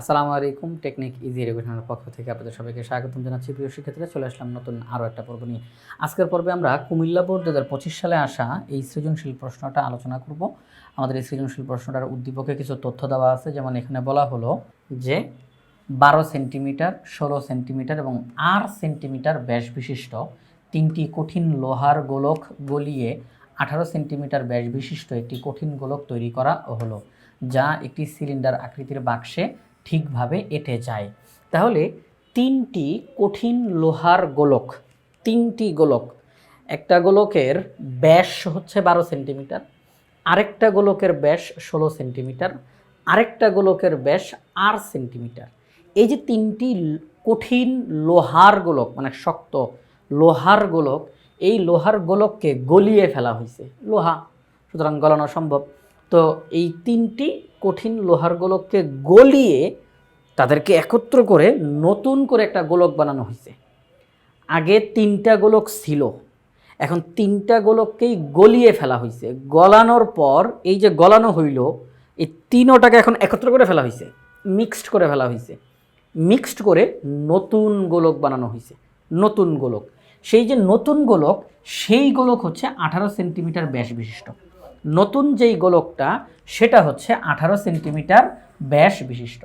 আসসালামু আলাইকুম, technique easy এডুকেশনের পক্ষ থেকে আপনাদের সবাইকে স্বাগতম জানাচ্ছি। প্রিয় শিক্ষার্থীরা, চলে আসলাম নতুন আরও একটা পর্ব নিয়ে। আজকের পর্বে আমরা কুমিল্লা বোর্ড দু হাজার পঁচিশ সালে আসা এই সৃজনশীল প্রশ্নটা আলোচনা করব। আমাদের এই সৃজনশীল প্রশ্নটার উদ্দীপকে কিছু তথ্য দেওয়া আছে। যেমন এখানে বলা হলো যে, বারো সেন্টিমিটার, ষোলো সেন্টিমিটার এবং আট সেন্টিমিটার ব্যাস বিশিষ্ট তিনটি কঠিন লোহার গোলক গলিয়ে আঠারো সেন্টিমিটার ব্যাস বিশিষ্ট একটি কঠিন গোলক তৈরি করা হলো, যা একটি সিলিন্ডার আকৃতির বাক্সে ঠিকভাবে এঁটে যায়। তাহলে তিনটি কঠিন লোহার গোলক, তিনটি গোলক, একটা গোলকের ব্যাস হচ্ছে বারো সেন্টিমিটার, আরেকটা গোলকের ব্যাস ষোলো সেন্টিমিটার, আরেকটা গোলকের ব্যাস আট সেন্টিমিটার। এই যে তিনটি কঠিন লোহার গোলক মানে শক্ত লোহার গোলক, এই লোহার গোলককে গলিয়ে ফেলা হয়েছে। লোহা, সুতরাং গলানো সম্ভব। তো এই তিনটি কঠিন লোহার গোলককে গলিয়ে তাদেরকে একত্র করে নতুন করে একটা গোলক বানানো হয়েছে। আগে তিনটা গোলক ছিল, এখন তিনটা গোলককেই গলিয়ে ফেলা হয়েছে। গলানোর পর এই যে গলানো হইল, এই তিনোটাকে এখন একত্র করে ফেলা হয়েছে, মিক্সড করে ফেলা হয়েছে। মিক্সড করে নতুন গোলক বানানো হয়েছে, নতুন গোলক। সেই যে নতুন গোলক, সেই গোলক হচ্ছে আঠারো সেন্টিমিটার ব্যাস বিশিষ্ট। নতুন যেই গোলকটা, সেটা হচ্ছে আঠারো সেন্টিমিটার ব্যাস বিশিষ্ট।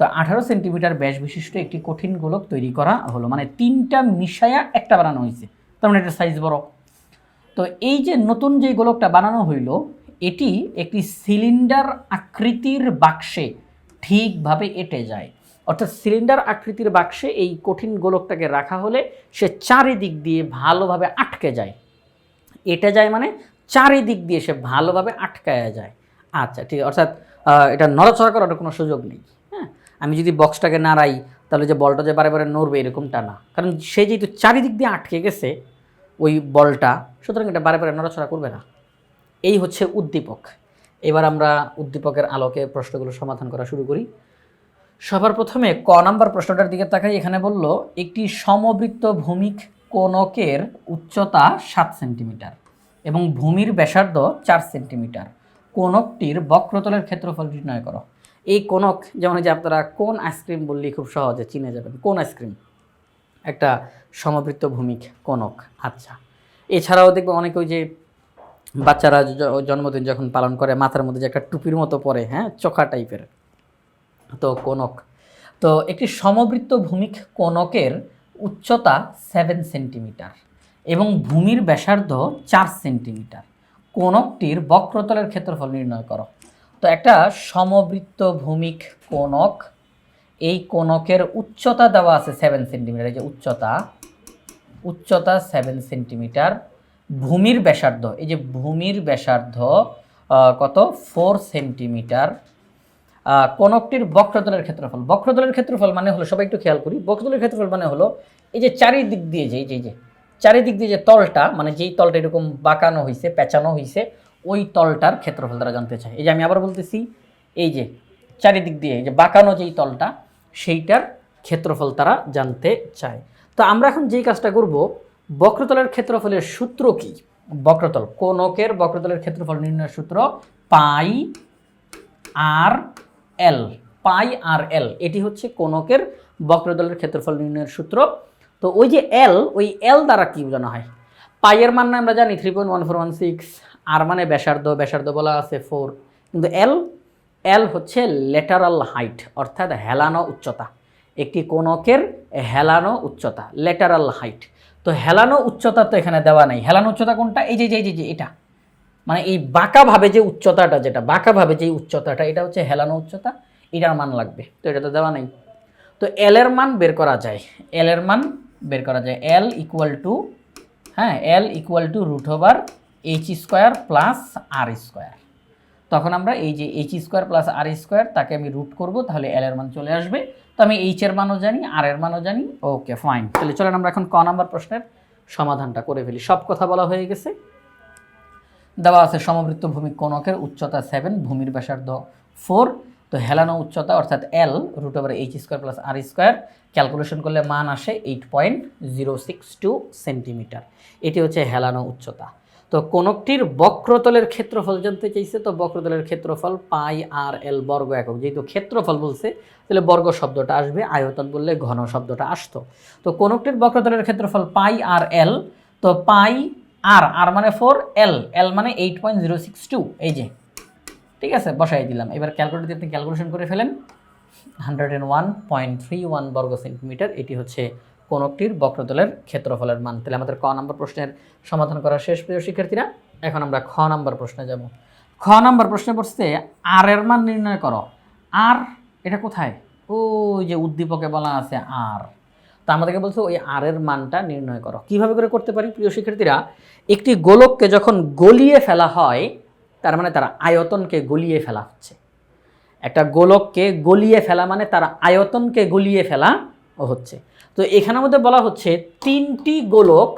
তো আঠারো সেন্টিমিটার ব্যাস বিশিষ্ট একটি কঠিন গোলক তৈরি করা হলো মানে তিনটা মিশায়া একটা বানানো হয়েছে। তার মানে এটা সাইজ বড়। তো এই যে নতুন যে গোলকটা বানানো হইল, এটি একটি সিলিন্ডার আকৃতির বাক্সে ঠিকভাবে এঁটে যায়। অর্থাৎ সিলিন্ডার আকৃতির বাক্সে এই কঠিন গোলকটাকে রাখা হলে সে চারিদিক দিয়ে ভালোভাবে আটকে যায়। এটা যায় মানে চারিদিক দিয়ে সে ভালোভাবে আটকায়া যায়। আচ্ছা ঠিক, অর্থাৎ এটা নড়াচড়া করার কোনো সুযোগ নেই। হ্যাঁ আমি যদি বক্সটাকে নাড়াই তাহলে যে বলটা যে বারে বারে নড়বে এরকমটা না। কারণ সে যেহেতু চারিদিক দিয়ে আটকে গেছে, ওই বলটা, সুতরাং এটা বারে বারে নড়াচড়া করবে না। এই হচ্ছে উদ্দীপক। এবার আমরা উদ্দীপকের আলোকে প্রশ্নগুলো সমাধান করা শুরু করি। সবার প্রথমে ক নাম্বার প্রশ্নটার দিকে তাকাই, এখানে বলল, একটি সমবৃত্ত ভূমিক কোনকের উচ্চতা সাত সেন্টিমিটার? এবং ভূমির ব্যাসার্ধ চার সেন্টিমিটার। কোনকটির বক্রতলের ক্ষেত্রফল নির্ণয় করো। এই কোনক, যেমন যে আপনারা কোন আইসক্রিম বললেই খুব সহজে চিনে যাবেন, কোন আইসক্রিম একটা সমবৃত্ত ভূমিক কোনক আচ্ছা। এছাড়াও দেখবে অনেক ওই যে বাচ্চারা জন্মদিন যখন পালন করে, মাথার মধ্যে যে একটা টুপির মতো পরে হ্যাঁ চোখা টাইপের। তো কোনক। তো একটি সমবৃত্ত ভূমিক কোনকের উচ্চতা সেভেন সেন্টিমিটার এবং ভূমির ব্যাসার্ধ চার সেন্টিমিটার। কোনকটির বক্রতলের ক্ষেত্রফল নির্ণয় করো। তো একটা সমবৃত্ত ভূমিক কোনক এই কোনকের উচ্চতা দেওয়া আছে সেভেন সেন্টিমিটার এই যে উচ্চতা উচ্চতা সেভেন সেন্টিমিটার ভূমির ব্যাসার্ধ, এই যে ভূমির ব্যাসার্ধ কত? ফোর সেন্টিমিটার কোনকটির বক্রতলের ক্ষেত্রফল। বক্রতলের ক্ষেত্রফল মানে হলো, সবাই একটু খেয়াল করি, বক্রতলের ক্ষেত্রফল মানে হলো, এই যে চারিদিক দিয়ে যে, এই যে চারিদিক দিয়ে যে তলটা মানে যেই তলটা এরকম বাঁকানো হয়েছে পেঁচানো হয়েছে ওই তলটার ক্ষেত্রফল তারা জানতে চায়। এই যে আমি আবার বলতেছি, এই যে চারিদিক দিয়ে যে বাঁকানো যেই তলটা, সেইটার ক্ষেত্রফল তারা জানতে চায়। তো আমরা এখন যেই কাজটা করব, বক্রতলের ক্ষেত্রফলের সূত্র কি? বক্রতল, কোনকের বক্রতলের ক্ষেত্রফল নির্ণয়ের সূত্র? পাই আর এল, পাই আর এল, এটি হচ্ছে কোনকের বক্রতলের ক্ষেত্রফল নির্ণয়ের সূত্র? তো ওই যে এল ওই এল দ্বারা কি বোঝানো হয়? পাইয়ের মান আমরা জানি three point one four one six আর মানে ব্যাসার্ধ ব্যাসার্ধ বলা আছে ফোর কিন্তু এল এল হচ্ছে লেটারাল হাইট অর্থাৎ হেলানো উচ্চতা। একটি কোনকের হেলানো উচ্চতা লেটারাল হাইট তো হেলানো উচ্চতা তো এখানে দেওয়া নাই। হেলানো উচ্চতা কোনটা? এই যে, এই যে- যে এটা। মানে এই বাঁকাভাবে যে উচ্চতাটা যেটা, বাঁকাভাবে যে উচ্চতাটা, এটা হচ্ছে হেলানো উচ্চতা, এটার মান লাগবে। তো এটা তো দেওয়া নেই। তো এলের মান বের করা যায়। এলের মান বের করা যায়। এল ইকুয়াল টু হ্যাঁ L equal to root over H square plus R square তখন আমরা এই যে H square plus R square তাকে আমি রুট করব, তাহলে এল এর মান চলে আসবে। তো আমি এইচ এর মানও জানি আর এর মানও জানি। ওকে ফাইন তাহলে চলেন আমরা এখন ক নাম্বার প্রশ্নের সমাধানটা করে ফেলি। সব কথা বলা হয়ে গেছে। দেওয়া আছে সমবৃত্ত ভূমি কোনকের উচ্চতা সেভেন ভূমির ব্যাসার্ধ ফোর তো হেলানো উচ্চতা অর্থাৎ L root over H square plus R square calculation করলে মান আসে eight point zero six two centimetre এটি হচ্ছে হেলানো উচ্চতা। তো কোনকটির বক্রতলের ক্ষেত্রফল জানতে চাইছে? তো বক্রতলের ক্ষেত্রফল পাই আর এল বর্গ একক। যেহেতু ক্ষেত্রফল বলছে, তাহলে বর্গ শব্দটা আসবে, আয়তন বললে ঘন শব্দটা আসতো। তো কোনকটির বক্রতলের ক্ষেত্রফল পাই আর এল তো পাই আর আর মানে ফোর এল এল মানে eight point zero six two এই যে। ঠিক আছে, বসাই দিলাম। এবার ক্যালকুলেটর দিয়ে আপনি ক্যালকুলেশন করে ফেলেন। Hundred and one point three one বর্গ সেন্টিমিটার এটি হচ্ছে কোনকটির বক্রতলের ক্ষেত্রফলের মান। তাহলে আমাদের ক নাম্বার প্রশ্নের সমাধান করা শেষ প্রিয় শিক্ষার্থীরা, এখন আমরা খ নম্বর প্রশ্নে যাব। খ নম্বর প্রশ্নে পড়ছে আর এর মান নির্ণয় করো। আর এটা কোথায়? ওই যে উদ্দীপকে বলা আছে, আর। তো আমাদেরকে বলছে, ওই আর এর মানটা নির্ণয় করো। কীভাবে করে করতে পারি প্রিয় শিক্ষার্থীরা? একটি গোলককে যখন গলিয়ে ফেলা হয় তার মানে তার আয়তনকে গলিয়ে ফেলা হচ্ছে। একটা গোলককে গলিয়ে ফেলা মানে তার আয়তনকে গলিয়ে ফেলা হচ্ছে। তো এখানের মধ্যে বলা হচ্ছে তিনটি গোলক,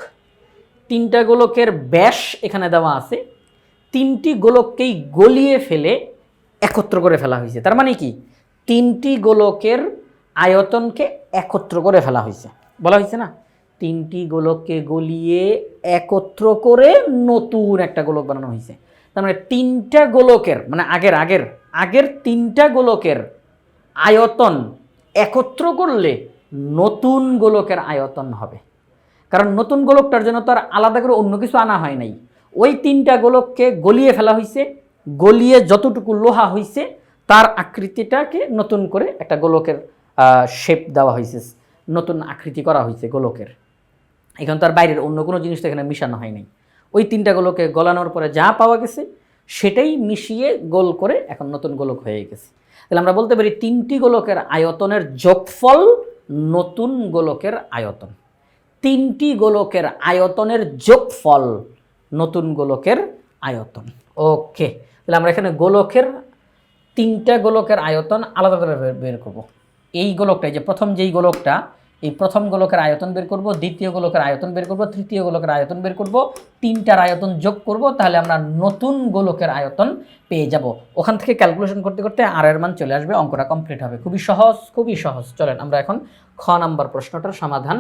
তিনটা গোলকের ব্যাস এখানে দেওয়া আছে। তিনটি গোলককেই গলিয়ে ফেলে একত্র করে ফেলা হয়েছে। তার মানে কি? তিনটি গোলকের আয়তনকে একত্র করে ফেলা হয়েছে। বলা হয়েছে না? তিনটি গোলককে গলিয়ে একত্র করে নতুন একটা গোলক বানানো হয়েছে। তার মানে তিনটা গোলকের মানে আগের আগের আগের তিনটা গোলকের আয়তন একত্র করলে নতুন গোলকের আয়তন হবে। কারণ নতুন গোলকটার জন্য তো আর আলাদা করে অন্য কিছু আনা হয় নাই। ওই তিনটা গোলককে গলিয়ে ফেলা হয়েছে গলিয়ে যতটুকু লোহা হয়েছে তার আকৃতিটাকে নতুন করে একটা গোলকের শেপ দেওয়া হয়েছে নতুন আকৃতি করা হয়েছে গোলকের। এখন তার বাইরের অন্য কোনো জিনিস তো এখানে মিশানো হয়নি ওই তিনটা গোলকে গলানোর পরে যা পাওয়া গেছে, সেটাই মিশিয়ে গোল করে এখন নতুন গোলক হয়ে গেছে। তাহলে আমরা বলতে পারি তিনটি গোলকের আয়তনের যোগফল নতুন গোলকের আয়তন। তিনটি গোলকের আয়তনের যোগফল নতুন গোলকের আয়তন। ওকে, তাহলে আমরা এখানে গোলকের, তিনটা গোলকের আয়তন আলাদাভাবে বের- বের করব। এই গোলকটা যে প্রথম যেই গোলকটা এই প্রথম গোলকের আয়তন বের করব, দ্বিতীয় গোলকের আয়তন বের করব, তৃতীয় গোলকের আয়তন বের করব, তিনটার আয়তন যোগ করব, তাহলে আমরা নতুন গোলকের আয়তন পেয়ে যাব। ওখান থেকে ক্যালকুলেশন করতে করতে আর এর মান চলে আসবে, অঙ্কটা কমপ্লিট হবে। খুবই সহজ খুবই সহজ। চলেন আমরা এখন খ নাম্বার প্রশ্নটার সমাধান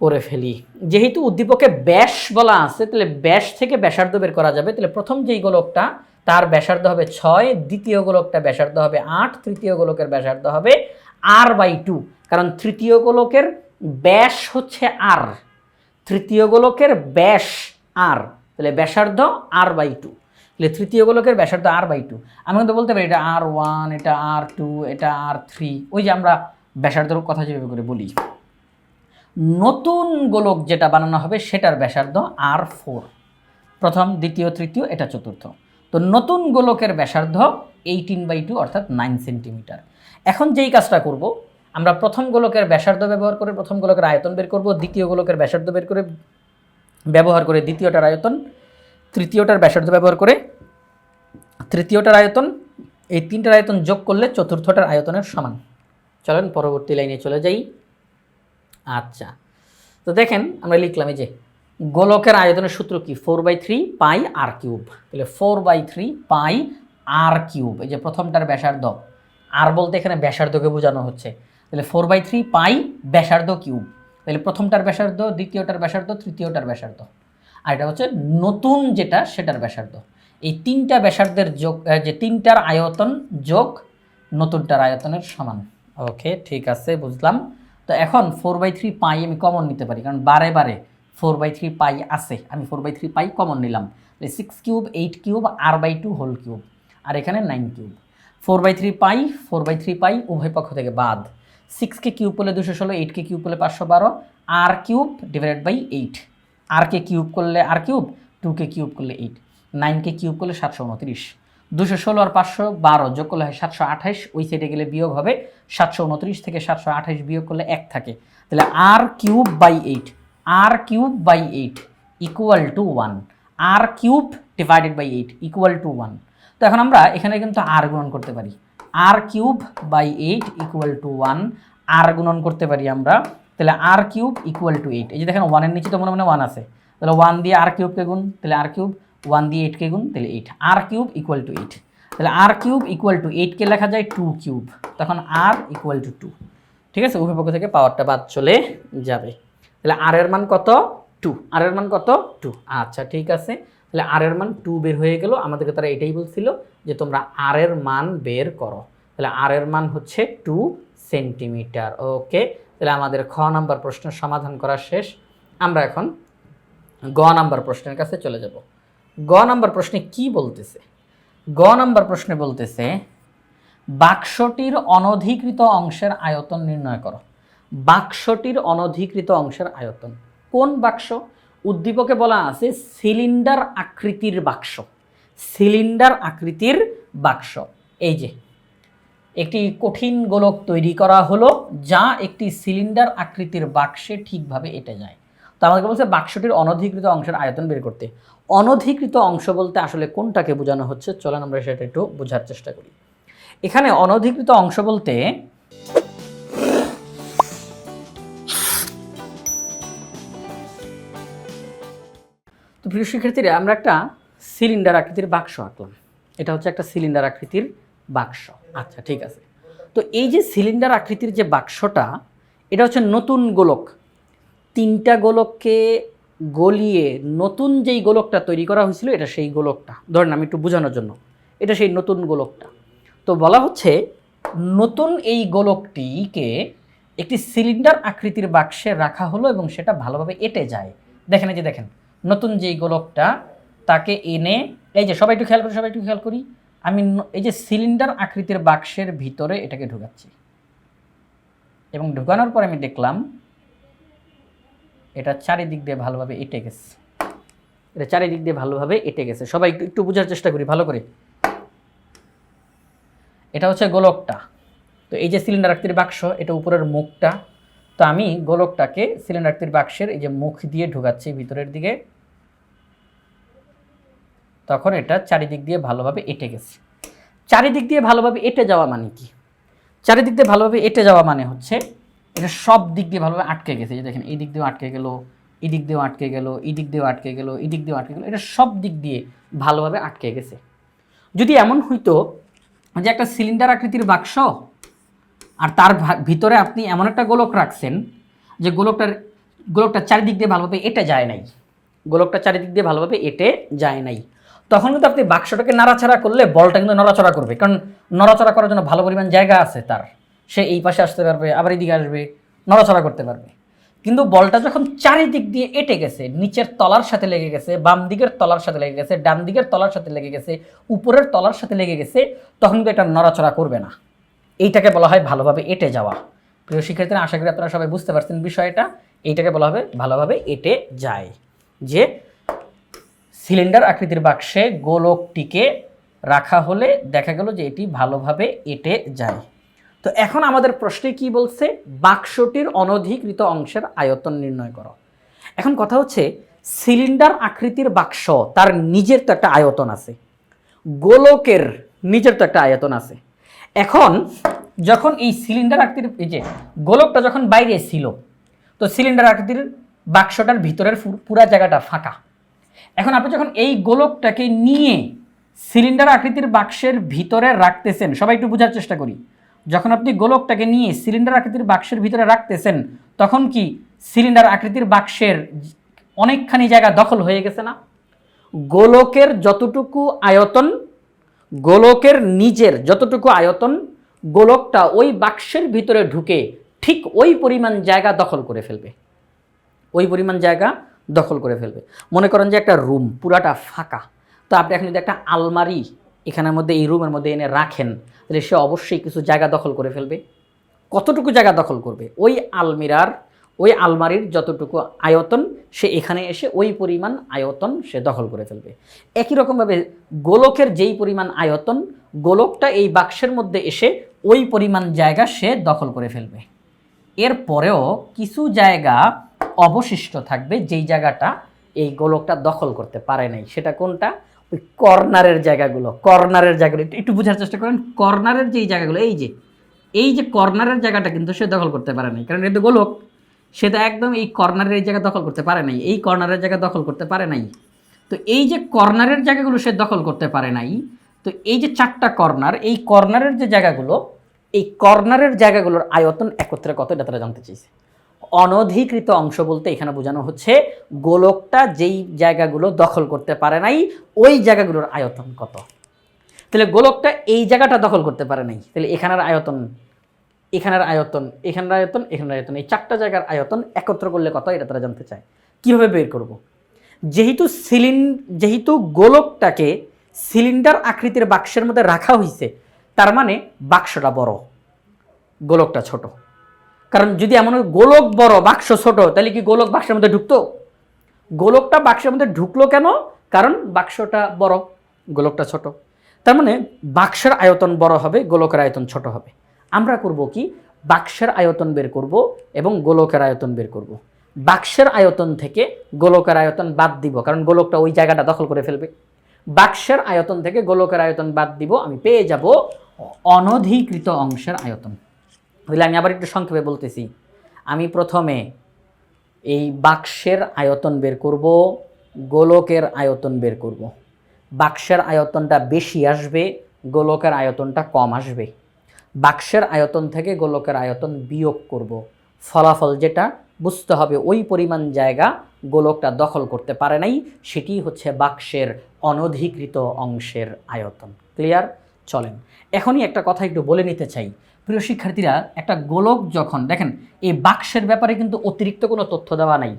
করে ফেলি। যেহেতু উদ্দীপকে ব্যাস বলা আছে, তাহলে ব্যাস থেকে ব্যাসার্ধ বের করা যাবে। তাহলে প্রথম যেই গোলকটা, তার ব্যাসার্ধ হবে ছয়, দ্বিতীয় গোলকটা ব্যাসার্ধ হবে আট, তৃতীয় গোলকের ব্যাসার্ধ হবে আর বাই টু কারণ তৃতীয় গোলকের ব্যাস হচ্ছে আর তৃতীয় গোলকের ব্যাস আর তাহলে ব্যাসার্ধ আর বাই টু তাহলে তৃতীয় গোলকের ব্যাসার্ধ আর বাই টু আমি কিন্তু বলতে পারি এটা আর ওয়ান এটা আর টু এটা আর থ্রি ওই যে আমরা ব্যাসার্ধর কথা যেভাবে করে বলি। নতুন গোলক যেটা বানানো হবে সেটার ব্যাসার্ধ আর ফোর প্রথম, দ্বিতীয়, তৃতীয়, এটা চতুর্থ। তো নতুন গোলকের ব্যাসার্ধ এইটিন বাই টু অর্থাৎ নাইন সেন্টিমিটার এখন যেই কাজটা করব, আমরা প্রথম গোলকের ব্যাসার্ধ ব্যবহার করে প্রথম গোলকের আয়তন বের করব, দ্বিতীয় গোলকের ব্যাসার্ধ বের করে ব্যবহার করে দ্বিতীয়টার আয়তন, তৃতীয়টার ব্যাসার্ধ ব্যবহার করে তৃতীয়টার আয়তন, এই তিনটার আয়তন যোগ করলে চতুর্থটার আয়তনের সমান। চলেন পরবর্তী লাইনে চলে যাই। আচ্ছা তো দেখেন আমরা লিখলাম এই যে গোলকের আয়তনের সূত্র কি? Four by three pi R cube. তাহলে four by three pi R cube, এই যে প্রথমটার ব্যাসার্ধ। আর বলতে এখানে ব্যাসার্ধকে বোঝানো হচ্ছে। তাহলে ফোর বাই থ্রি পাই ব্যাসার্ধ কিউব তাহলে প্রথমটার ব্যাসার্ধ, দ্বিতীয়টার ব্যাসার্ধ, তৃতীয়টার ব্যাসার্ধ। আর এটা হচ্ছে নতুন যেটা, সেটার ব্যাসার্ধ। এই তিনটা ব্যাসার্ধের যোগ যে তিনটার আয়তন যোগ নতুনটার আয়তনের সমান। ওকে, ঠিক আছে, বুঝলাম। তো এখন ফোর বাই থ্রি পাই আমি কমন নিতে পারি, কারণ বারে বারে ফোর বাই থ্রি পাই আছে। আমি four by three pi common নিলাম। Six cube eight cube R by two whole cube আর এখানে nine cube four by three pi, four by three pi উভয় পক্ষ থেকে বাদ। সিক্সকে কিউব করলে দুশো ষোলো এইটকে কিউব করলে পাঁচশো বারো R cube divided by eight আরকে cube করলে আর কিউব টুকে কিউব করলে এইট নাইনকে কিউব করলে সাতশো উনত্রিশ। দুশো ষোলো আর পাঁচশো বারো যোগ করলে হয় সাতশো আঠাইশ ওই সাইডে গেলে বিয়োগ হবে সাতশো উনত্রিশ থেকে সাতশো আঠাইশ বিয়োগ করলে এক থাকে। তাহলে R cube by eight R cube by eight equal to one R cube divided by eight equal to one তো এখন আমরা এখানে কিন্তু আর গুণন করতে পারি। R cube by eight equal to one আর গুণন করতে পারি আমরা। তাহলে R cube equal to eight এই যে দেখেন ওয়ানের নিচে তো মনে মনে ওয়ান আছে। তাহলে ওয়ান দিয়ে আর কিউবকে গুণ, তাহলে আর কিউব ওয়ান দিয়ে এইটকে গুণ, তাহলে eight R cube equal to eight তাহলে আর কিউব ইকুয়াল টু এইটকে লেখা যায় টু কিউব তখন আর ইকুয়াল টু টু ঠিক আছে? উভয় পক্ষ থেকে পাওয়ারটা বাদ চলে যাবে। তাহলে আর এর মান কত? টু আর এর মান কত? টু আচ্ছা ঠিক আছে। তাহলে আর এর মান টু বের হয়ে গেল। আমাদেরকে তারা এটাই বলছিল যে তোমরা আর এর মান বের করো। তাহলে আর এর মান হচ্ছে টু সেন্টিমিটার ওকে তাহলে আমাদের খ নাম্বার প্রশ্নের সমাধান করা শেষ। আমরা এখন গ নাম্বার প্রশ্নের কাছে চলে যাব। গ নাম্বার প্রশ্নে কি বলতেছে? গ নাম্বার প্রশ্নে বলতেছে, বাক্সটির অনধিকৃত অংশের আয়তন নির্ণয় করো। বাক্সটির অনধিকৃত অংশের আয়তন। কোন বাক্স? উদ্দীপকে বলা আছে সিলিন্ডার আকৃতির বাক্স। সিলিন্ডার আকৃতির বাক্স। এই যে, একটি কঠিন গোলক তৈরি করা হলো, যা একটি সিলিন্ডার আকৃতির বাক্সে ঠিকভাবে এঁটে যায়। তো আমাকে বলছে বাক্সটির অনধিকৃত অংশের আয়তন বের করতে। অনধিকৃত অংশ বলতে আসলে কোনটাকে বোঝানো হচ্ছে? চলেন আমরা সেটা একটু বোঝার চেষ্টা করি। এখানে অনধিকৃত অংশ বলতে প্রিয় শিক্ষার্থীরা আমরা একটা সিলিন্ডার আকৃতির বাক্স আঁকলাম। এটা হচ্ছে একটা সিলিন্ডার আকৃতির বাক্স। আচ্ছা ঠিক আছে। তো এই যে সিলিন্ডার আকৃতির যে বাক্সটা এটা হচ্ছে নতুন গোলক। তিনটা গোলককে গলিয়ে নতুন যেই গোলকটা তৈরি করা হয়েছিল এটা সেই গোলকটা। ধরেন আমি একটু বোঝানোর জন্য। এটা সেই নতুন গোলকটা। তো বলা হচ্ছে নতুন এই গোলকটিকে একটি সিলিন্ডার আকৃতির বাক্সে রাখা হলো এবং সেটা ভালোভাবে এঁটে যায়। দেখেন এই যে দেখেন। নতুন যেই গোলকটা, তাকে এনে, এই যে সবাই একটু খেয়াল করি, সবাই একটু খেয়াল করি, আমি এই যে সিলিন্ডার আকৃতির বাক্সের ভিতরে এটাকে ঢুকাচ্ছি। এবং ঢুকানোর পর আমি দেখলাম, এটা চারিদিক দিয়ে ভালোভাবে এঁটে গেছে। এটা চারিদিক দিয়ে ভালোভাবে এঁটে গেছে। সবাই একটু একটু বোঝার চেষ্টা করি, ভালো করে। এটা হচ্ছে গোলকটা। তো এই যে সিলিন্ডার আকৃতির বাক্স, এটা উপরের মুখটা। তো আমি গোলকটাকে সিলিন্ডার আকৃতির বাক্সের এই যে মুখ দিয়ে ঢুকাচ্ছি ভিতরের দিকে। তখন এটা চারিদিক দিয়ে ভালোভাবে এঁটে গেছে। চারিদিক দিয়ে ভালোভাবে এঁটে যাওয়া মানে কি? চারিদিক দিয়ে ভালোভাবে এঁটে যাওয়া মানে হচ্ছে এটা সব দিক দিয়ে ভালোভাবে আটকে গেছে। যে দেখেন, এই দিক দিয়েও আটকে গেল, এই দিক দিয়েও আটকে গেল, এই দিক দিয়েও আটকে গেল, এই দিক দিয়েও আটকে গেল, এটা সব দিক দিয়ে ভালোভাবে আটকে গেছে। যদি এমন হইতো যে একটা সিলিন্ডার আকৃতির বাক্স আর তার ভিতরে আপনি এমন একটা গোলক রাখছেন যে গোলকটার, গোলকটা চারিদিক দিয়ে ভালোভাবে এটে যায় নাই। গোলকটা চারিদিক দিয়ে ভালোভাবে এটে যায় নাই। তখন কিন্তু আপনি বাক্সটাকে নাড়াচাড়া করলে বলটা কিন্তু নড়াচড়া করবে। কারণ নড়াচড়া করার জন্য ভালো পরিমাণ জায়গা আছে তার। সে এই পাশে আসতে পারবে, আবার এইদিকে আসবে, নড়াচড়া করতে পারবে। কিন্তু বলটা যখন চারিদিক দিয়ে এটে গেছে, নিচের তলার সাথে লেগে গেছে, বাম দিকের তলার সাথে লেগে গেছে, ডান দিকের তলার সাথে লেগে গেছে, উপরের তলার সাথে লেগে গেছে, তখন কিন্তু এটা নড়াচড়া করবে না। এইটাকে বলা হয় ভালোভাবে এটে যাওয়া। প্রিয় শিক্ষার্থীরা, আশা করি আপনারা সবাই বুঝতে পারছেন বিষয়টা। এইটাকে বলা হবে ভালোভাবে এটে যায়। যে সিলিন্ডার আকৃতির বাক্সে গোলকটিকে রাখা হলে দেখা গেল যে এটি ভালোভাবে এটে যায়। তো এখন আমাদের প্রশ্নে কি বলছে? বাক্সটির অনধিকৃত অংশের আয়তন নির্ণয় করো। এখন কথা হচ্ছে, সিলিন্ডার আকৃতির বাক্স, তার নিজের তো একটা আয়তন আছে। গোলকের নিজের তো একটা আয়তন আছে। এখন যখন এই সিলিন্ডার আকৃতির, এই যে গোলকটা যখন বাইরে ছিল, তো সিলিন্ডার আকৃতির বাক্সটার ভিতরের পুরা জায়গাটা ফাঁকা। এখন আপনি যখন এই গোলকটাকে নিয়ে সিলিন্ডার আকৃতির বাক্সের ভিতরে রাখতেছেন, সবাই একটু বোঝার চেষ্টা করি। যখন আপনি গোলকটাকে নিয়ে সিলিন্ডার আকৃতির বাক্সের ভিতরে রাখতেছেন, তখন কি সিলিন্ডার আকৃতির বাক্সের অনেকখানি জায়গা দখল হয়ে গেছে না? গোলকের যতটুকু আয়তন, গোলকের নিজের যতটুকু আয়তন, গোলকটা ওই বাক্সের ভিতরে ঢুকে ঠিক ওই পরিমাণ জায়গা দখল করে ফেলবে। ওই পরিমাণ জায়গা দখল করে ফেলবে। মনে করেন যে একটা রুম পুরাটা ফাঁকা। তো আপনি এখন যদি একটা আলমারি এখানের মধ্যে, এই রুমের মধ্যে এনে রাখেন, তাহলে সে অবশ্যই কিছু জায়গা দখল করে ফেলবে। কতটুকু জায়গা দখল করবে? ওই আলমিরার, ওই আলমারির যতটুকু আয়তন, সে এখানে এসে ওই পরিমাণ আয়তন সে দখল করে ফেলবে। একই রকমভাবে গোলকের যেই পরিমাণ আয়তন, গোলকটা এই বাক্সের মধ্যে এসে ওই পরিমাণ জায়গা সে দখল করে ফেলবে। এরপরেও কিছু জায়গা অবশিষ্ট থাকবে, যেই জায়গাটা এই গোলকটা দখল করতে পারে নাই। সেটা কোনটা? ওই কর্নারের জায়গাগুলো। কর্নারের জায়গাগুলো। একটু- একটু বোঝার চেষ্টা করেন, কর্নারের যেই জায়গাগুলো, এই যে এই যে কর্নারের জায়গাটা কিন্তু সে দখল করতে পারে নাই। কারণ এটা গোলক, সে তো একদম এই কর্নারের এই জায়গা দখল করতে পারে নাই। এই কর্নারের জায়গা দখল করতে পারে নাই। তো এই যে কর্নারের জায়গাগুলো সে দখল করতে পারে নাই, তো এই যে চারটা কর্নার, এই কর্নারের যে জায়গাগুলো, এই কর্নারের জায়গাগুলোর আয়তন একত্রে কত, এটা তারা জানতে চাইছে। অনধিকৃত অংশ বলতে এখানে বোঝানো হচ্ছে গোলকটা যেই জায়গাগুলো দখল করতে পারে নাই, ওই জায়গাগুলোর আয়তন কত? তাহলে গোলকটা এই জায়গাটা দখল করতে পারে নাই, তাহলে এখানের আয়তন এখানের আয়তন এখানের আয়তন এখানের আয়তন, এই চারটা জায়গার আয়তন একত্র করলে কত এটা তারা জানতে চায়। কীভাবে বের করব? যেহেতু সিলিন, যেহেতু গোলকটাকে সিলিন্ডার আকৃতির বাক্সের মধ্যে রাখা হয়েছে তার মানে বাক্সটা বড়, গোলকটা ছোট। কারণ যদি এমন গোলক বড়, বাক্স ছোট, তাহলে কি গোলক বাক্সের মধ্যে ঢুকতো? গোলকটা বাক্সের মধ্যে ঢুকলো কেন? কারণ বাক্সটা বড়, গোলকটা ছোট। তার মানে বাক্সের আয়তন বড় হবে, গোলকের আয়তন ছোট হবে। আমরা করব কি? বাক্সের আয়তন বের করব এবং গোলকের আয়তন বের করব। বাক্সের আয়তন থেকে গোলকের আয়তন বাদ দিব, কারণ গোলকটা ওই জায়গাটা দখল করে ফেলবে। বাক্সের আয়তন থেকে গোলকের আয়তন বাদ দিব, আমি পেয়ে যাব অনধিকৃত অংশের আয়তন। তাহলে আমি আবার একটু সংক্ষেপে বলতেছি। আমি প্রথমে এই বাক্সের আয়তন বের করব, গোলকের আয়তন বের করব। বাক্সের আয়তনটা বেশি আসবে, গোলকের আয়তনটা কম আসবে। বাক্সের আয়তন থেকে গোলকের আয়তন বিয়োগ করব। ফলাফল যেটা, বুঝতে হবে ওই পরিমাণ জায়গা গোলকটা দখল করতে পারে নাই, সেটি হচ্ছে বাক্সের অনধিকৃত অংশের আয়তন। ক্লিয়ার? চলেন। এখনই একটা কথা একটু বলে নিতে চাই। প্রিয় শিক্ষার্থীরা, একটা গোলক যখন, দেখেন, এই বাক্সের ব্যাপারে কিন্তু অতিরিক্ত কোনো তথ্য দেওয়া নাই।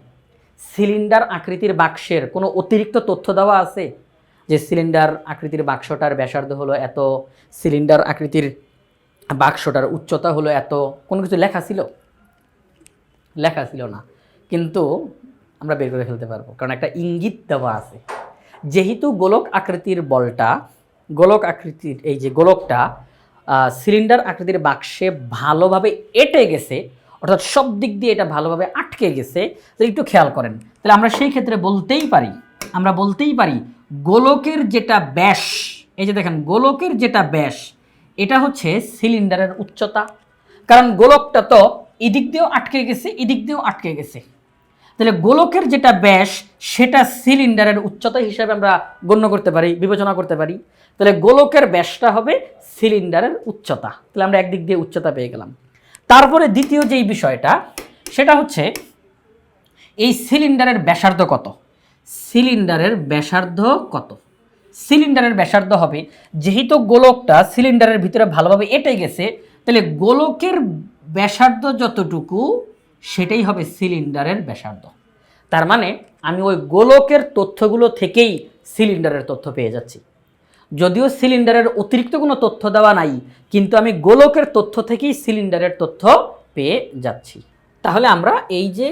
সিলিন্ডার আকৃতির বাক্সের কোনো অতিরিক্ত তথ্য দেওয়া আছে? যে সিলিন্ডার আকৃতির বাক্সটার ব্যাসার্ধ হলো এত, সিলিন্ডার আকৃতির বাক্সটার উচ্চতা হলো এত, কোনো কিছু লেখা ছিল? লেখা ছিল না। কিন্তু আমরা বের করে ফেলতে পারব, কারণ একটা ইঙ্গিত দেওয়া আছে। যেহেতু গোলক আকৃতির বলটা, গোলক আকৃতির এই যে গোলকটা সিলিন্ডার আকৃতির বাক্সে ভালোভাবে এঁটে গেছে, অর্থাৎ সব দিক দিয়ে এটা ভালোভাবে আটকে গেছে তো একটু খেয়াল করেন। তাহলে আমরা সেই ক্ষেত্রে বলতেই পারি, আমরা বলতেই পারি গোলকের যেটা ব্যাস, এই যে দেখেন গোলকের যেটা ব্যাস, এটা হচ্ছে সিলিন্ডারের উচ্চতা। কারণ গোলকটা তো এদিক দিয়েও আটকে গেছে, এদিক দিয়েও আটকে গেছে। তাহলে গোলকের যেটা ব্যাস, সেটা সিলিন্ডারের উচ্চতা হিসাবে আমরা গণ্য করতে পারি, বিবেচনা করতে পারি। তাহলে গোলকের ব্যাসটা হবে সিলিন্ডারের উচ্চতা। তাহলে আমরা একদিক দিয়ে উচ্চতা পেয়ে গেলাম। তারপরে দ্বিতীয় যেই বিষয়টা, সেটা হচ্ছে এই সিলিন্ডারের ব্যাসার্ধ কত? সিলিন্ডারের ব্যাসার্ধ কত? সিলিন্ডারের ব্যাসার্ধ হবে, যেহেতু গোলকটা সিলিন্ডারের ভিতরে ভালোভাবে এঁটে গেছে, তাহলে গোলকের ব্যাসার্ধ যতটুকু, সেটাই হবে সিলিন্ডারের ব্যাসার্ধ। তার মানে আমি ওই গোলকের তথ্যগুলো থেকেই সিলিন্ডারের তথ্য পেয়ে যাচ্ছি। যদিও সিলিন্ডারের অতিরিক্ত কোনো তথ্য দেওয়া নাই, কিন্তু আমি গোলকের তথ্য থেকেই সিলিন্ডারের তথ্য পেয়ে যাচ্ছি। তাহলে আমরা এই যে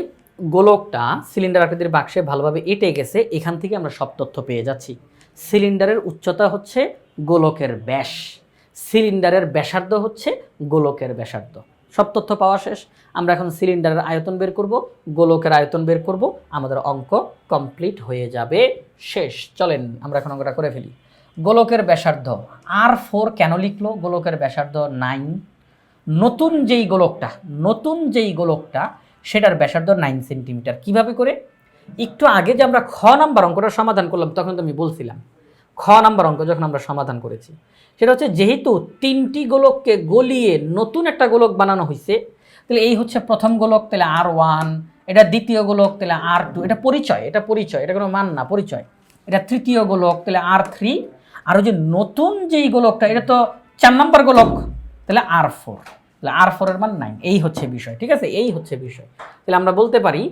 গোলকটা সিলিন্ডার আকৃতির বাক্সে ভালোভাবে এঁটে গেছে, এখান থেকে আমরা সব তথ্য পেয়ে যাচ্ছি। সিলিন্ডারের উচ্চতা হচ্ছে গোলকের ব্যাস। সিলিন্ডারের ব্যাসার্ধ হচ্ছে গোলকের ব্যাসার্ধ। সব তথ্য পাওয়া শেষ। আমরা এখন সিলিন্ডারের আয়তন বের করব। গোলকের আয়তন বের করব। আমাদের অঙ্ক কমপ্লিট হয়ে যাবে। শেষ। চলেন, আমরা এখন অঙ্কটা করে ফেলি। গোলকের ব্যাসার্ধ আর ফোর কেন লিখলো? গোলকের ব্যাসার্ধ নাইন। নতুন যেই গোলকটা, নতুন যেই গোলকটা, সেটার ব্যাসার্ধ নাইন সেন্টিমিটার। কীভাবে করে? একটু আগে যে আমরা খ নাম্বার অঙ্কটা সমাধান করলাম, তখন তো আমি বলছিলাম। খ নাম্বার অঙ্ক যখন আমরা সমাধান করেছি, সেটা হচ্ছে যেহেতু তিনটি গোলককে গলিয়ে নতুন একটা গোলক বানানো হয়েছে তাহলে এই হচ্ছে প্রথম গোলক, তাহলে আর ওয়ান, এটা দ্বিতীয় গোলক, তাহলে আর টু, এটা পরিচয় এটা পরিচয়, এটা কোনো মান না, পরিচয়। এটা তৃতীয় গোলক, তাহলে আর থ্রি আর ওই যে নতুন যেই গোলকটা, এটা তো চার নম্বর গোলক। তাহলে আর ফোর তাহলে আর ফোরের মান নাইন এই হচ্ছে বিষয়, ঠিক আছে? এই হচ্ছে বিষয়। তাহলে আমরা বলতে পারি,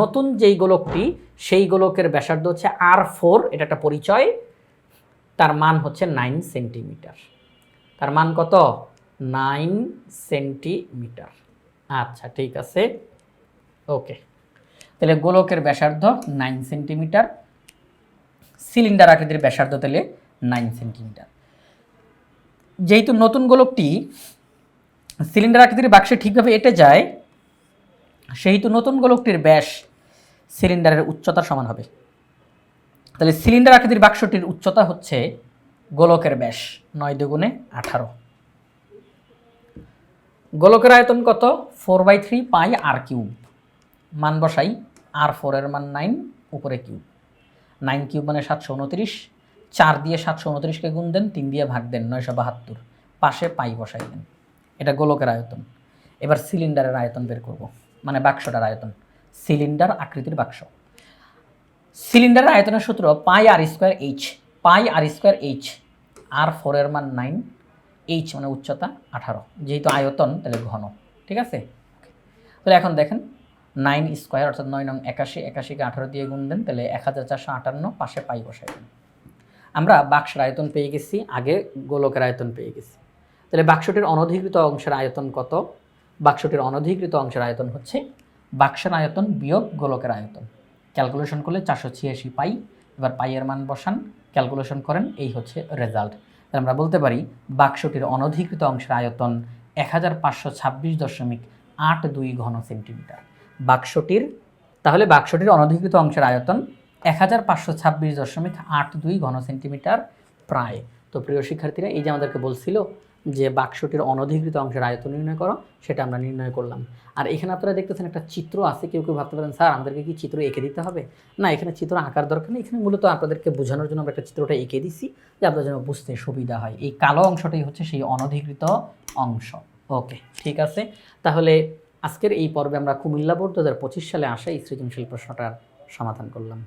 নতুন যেই গোলকটি, সেই গোলকের ব্যাসার্ধ হচ্ছে আর ফোর এটা একটা পরিচয়। তার মান হচ্ছে নাইন সেন্টিমিটার তার মান কত? নাইন সেন্টিমিটার আচ্ছা ঠিক আছে। ওকে। তাহলে গোলকের ব্যাসার্ধ নাইন সেন্টিমিটার সিলিন্ডার আকৃতির ব্যাসার্ধ তাহলে নাইন সেন্টিমিটার। যেহেতু নতুন গোলকটি সিলিন্ডার আকৃতির বাক্সে ঠিকভাবে এঁটে যায়, সেহেতু নতুন গোলকটির ব্যাস সিলিন্ডারের উচ্চতার সমান হবে। তাহলে সিলিন্ডার আকৃতির বাক্সটির উচ্চতা হচ্ছে গোলকের ব্যাস নয় দুগুণে আঠারো। গোলকের আয়তন কত? Four by three pi R cube. মান বসাই আর ফোরের মান নাইন, উপরে কিউব। নাইন কিউব মানে সাতশো উনত্রিশ চার দিয়ে সাতশো উনত্রিশকে গুণ দেন, তিন দিয়ে ভাগ দেন, নয়শো বাহাত্তর। পাশে পাই বসাই দেন। এটা গোলকের আয়তন। এবার সিলিন্ডারের আয়তন বের করব। মানে বাক্সটার আয়তন। সিলিন্ডার আকৃতির বাক্স। সিলিন্ডারের আয়তনের সূত্র pi R square H. Pi R square H. আর ফোরের মান নাইন। এইচ মানে উচ্চতা আঠারো। যেহেতু আয়তন, তাহলে ঘন। ঠিক আছে? তাহলে এখন দেখেন, নাইন স্কোয়ার অর্থাৎ নয় নং একাশি, একাশিকে আঠারো দিয়ে গুণ দেন, তাহলে এক হাজার চারশো আটান্ন, পাশে পাই বসাই দেন। আমরা বাক্সের আয়তন পেয়ে গেছি, আগে গোলকের আয়তন পেয়ে গেছি। তাহলে বাক্সটির অনধিকৃত অংশের আয়তন কত? বাক্সটির অনধিকৃত অংশের আয়তন হচ্ছে বাক্সের আয়তন বিয়োগ গোলকের আয়তন। ক্যালকুলেশন করলে চারশো ছিয়াশি পাই, এবার পাইয়ের মান বসান, ক্যালকুলেশন করেন, এই হচ্ছে রেজাল্ট। তাহলে আমরা বলতে পারি বাক্সটির অনধিকৃত অংশের আয়তন এক হাজার পাঁচশো ছাব্বিশ দশমিক আট দুই ঘন সেন্টিমিটার। বাক্সটির, তাহলে বাক্সটির অনধিকৃত অংশের আয়তন এক হাজার পাঁচশো ছাব্বিশ দশমিক আট দুই ঘন সেন্টিমিটার প্রায়। তো প্রিয় শিক্ষার্থীরা, এই যে আমাদেরকে বলছিল যে বাক্সটির অনধিকৃত অংশের আয়তন নির্ণয় করো, সেটা আমরা নির্ণয় করলাম। আর এখানে আপনারা দেখতেছেন একটা চিত্র আছে, কেউ কেউ ভাবতে পারেন, স্যার, আমাদেরকে কি চিত্র এঁকে দিতে হবে? না, এখানে চিত্র আঁকার দরকার নেই। এখানে মূলত আপনাদেরকে বোঝানোর জন্য আমরা একটা চিত্রটা এঁকে দিছি, যে আপনাদের যেন বুঝতে সুবিধা হয়। এই কালো অংশটাই হচ্ছে সেই অনধিকৃত অংশ। ওকে, ঠিক আছে? তাহলে আজকের এই পর্বে আমরা কুমিল্লা বোর্ড দু হাজার পঁচিশ সালে আসা এই সৃজনশীল প্রশ্নটার সমাধান করলাম।